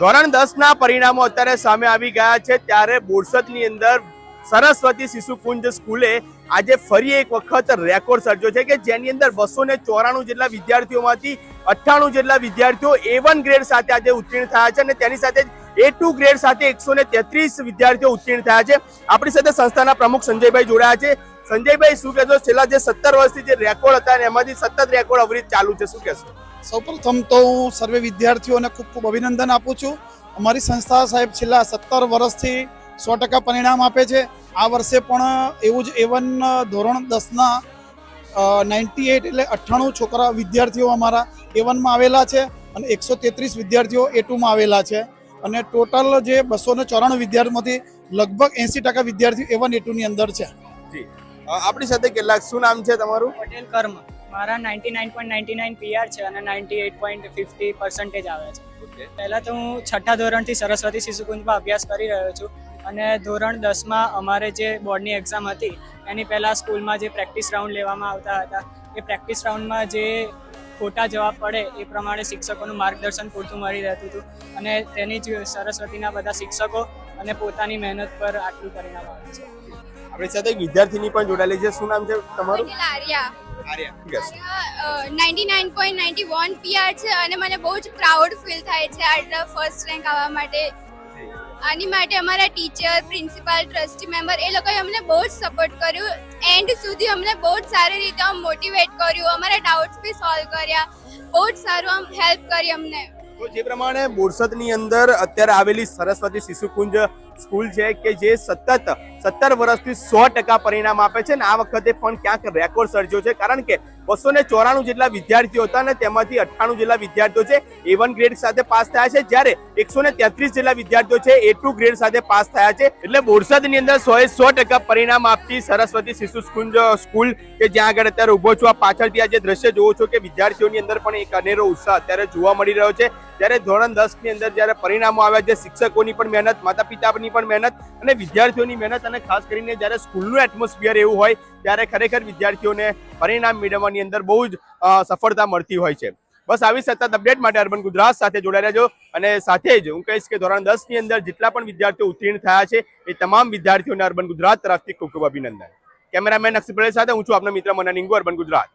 ધોરણ દસ ના પરિણામો અત્યારે સામે આવી ગયા છે. ત્યારે બોરસદની અંદર સરસ્વતી શિશુ કુંજ સ્કૂલે આજે ફરી એક વખત રેકોર્ડ સર્જ્યો છે કે જેની અંદર બસો ને ચોરાણું જેટલા વિદ્યાર્થીઓમાંથી અઠ્ઠાણું જેટલા વિદ્યાર્થીઓ એ વન ગ્રેડ સાથે આજે ઉત્તીર્ણ થયા છે અને તેની સાથે એ ટુ ગ્રેડ સાથે એકસો ને તેત્રીસ વિદ્યાર્થીઓ ઉત્તીર્ણ થયા છે. આપણી સાથે સંસ્થાના પ્રમુખ સંજયભાઈ જોડાયા છે. સંજયભાઈ શું કહેશો? છેલ્લા જે સત્તર વર્ષથી જે રેકોર્ડ હતા એમાંથી સતત રેકોર્ડ અવરીત ચાલુ છે શું કહેશો? સૌપ્રથમ તો હું સર્વે વિદ્યાર્થીઓને ખૂબ ખૂબ અભિનંદન આપું છું. અમારી સંસ્થા સાહેબ છેલ્લા સત્તર વર્ષથી સો ટકા પરિણામ આપે છે. આ વર્ષે પણ એવું જ એવન ધોરણ દસના નાઇન્ટી એટ એટલે અઠ્ઠાણું છોકરા વિદ્યાર્થીઓ અમારા એવનમાં આવેલા છે અને એકસો તેત્રીસ વિદ્યાર્થીઓ એ ટુમાં આવેલા છે. અને ટોટલ જે બસો ને ચોરાણું વિદ્યાર્થીઓમાંથી લગભગ એંસી ટકા વિદ્યાર્થીઓ એવન એ ટુની અંદર છે. જી. આપણી સાથે કેટલાક? શું નામ છે તમારું? પટેલ કર્મ. મારા ninety nine point ninety nine PR છે અને ninety eight point fifty percentage આવે છે. પહેલાં તો હું છઠ્ઠા ધોરણથી સરસ્વતી શિશુકુંજમાં અભ્યાસ કરી રહ્યો છું અને ધોરણ દસમાં અમારે જે બોર્ડની એક્ઝામ હતી એની પહેલાં સ્કૂલમાં જે પ્રેક્ટિસ રાઉન્ડ લેવામાં આવતા હતા એ પ્રેક્ટિસ રાઉન્ડમાં જે ખોટા જવાબ પડે એ પ્રમાણે શિક્ષકોનું માર્ગદર્શન પૂરતું મળી રહેતું હતું અને તેની જ સરસ્વતીના બધા શિક્ષકો અને પોતાની મહેનત પર આટલું પરિણામ આવે છે. આપણી સાથે એક વિદ્યાર્થીની પણ જોડાયેલી છે. શું નામ છે તમારું? Arya. Ninety nine point ninety one PR છે અને મને બહુ જ પ્રાઉડ ફીલ થાય છે આટલા ફર્સ્ટ રેન્ક આવવા માટે. આની માટે અમારા ટીચર પ્રિન્સિપાલ ટ્રસ્ટી મેમ્બર એ લોકોએ અમને બહુ જ સપોર્ટ કર્યું. એન્ડ સુધી અમને બહુ જ સારી રીતે આમ મોટિવેટ કર્યું. અમારા ડાઉટ્સ બી સોલ્વ કર્યા. બહુ જ સારું આમ હેલ્પ કરી અમને. તો જે પ્રમાણે બોરસદની અંદર અત્યારે આવેલી સરસ્વતી શિશુકુંજ સ્કૂલ છે કે જે સતત સત્તર વર્ષથી સો ટકા પરિણામ આપે છે ને આ વખતે પણ ક્યાંક રેકોર્ડ સર્જ્યો છે. કારણ કે બસો ને ચોરાણું જેટલા વિદ્યાર્થીઓ હતા અને તેમાંથી અઠ્ઠાણું જેટલા વિદ્યાર્થીઓ છે એ વન ગ્રેડ સાથે પાસ થયા છે. જ્યારે એકસો ને તેત્રીસ જેટલા વિદ્યાર્થીઓ છે એ ટુ ગ્રેડ સાથે પાસ થયા છે. એટલે બોરસદની અંદર સો એ સો ટકા પરિણામ આપતી સરસ્વતી શિશુ સ્કૂલ સ્કૂલ કે જ્યાં આગળ અત્યારે ઊભો છું. આ પાછળથી આ જે દ્રશ્ય જોવો છો કે વિદ્યાર્થીઓની અંદર પણ એક અનેરો ઉત્સાહ અત્યારે જોવા મળી રહ્યો છે. ત્યારે ધોરણ દસની અંદર જ્યારે પરિણામો આવ્યા છે, શિક્ષકોની પણ મહેનત માતા પિતાની પણ મહેનત અને વિદ્યાર્થીઓની મહેનત અને ખાસ કરીને જ્યારે સ્કૂલનું એટમોસ્ફિયર એવું હોય, ત્યારે ખરેખર વિદ્યાર્થીઓને પરિણામ મેળવવાની અંદર બહુ જ સફળતા મળતી હોય છે. બસ આવી સતત અપડેટ માટે અર્બન ગુજરાત સાથે જોડાઈ રહેજો અને સાથે જ હું કહીશ કે ધોરણ દસની અંદર જેટલા પણ વિદ્યાર્થીઓ ઉત્તીર્ણ થયા છે, એ તમામ વિદ્યાર્થીઓને અર્બન ગુજરાત તરફથી ખૂબ ખૂબ અભિનંદન. કેમેરામેન અક્ષય પટેલ સાથે હું છું આપનો મિત્ર મનાનિંગુ અર્બન ગુજરાત.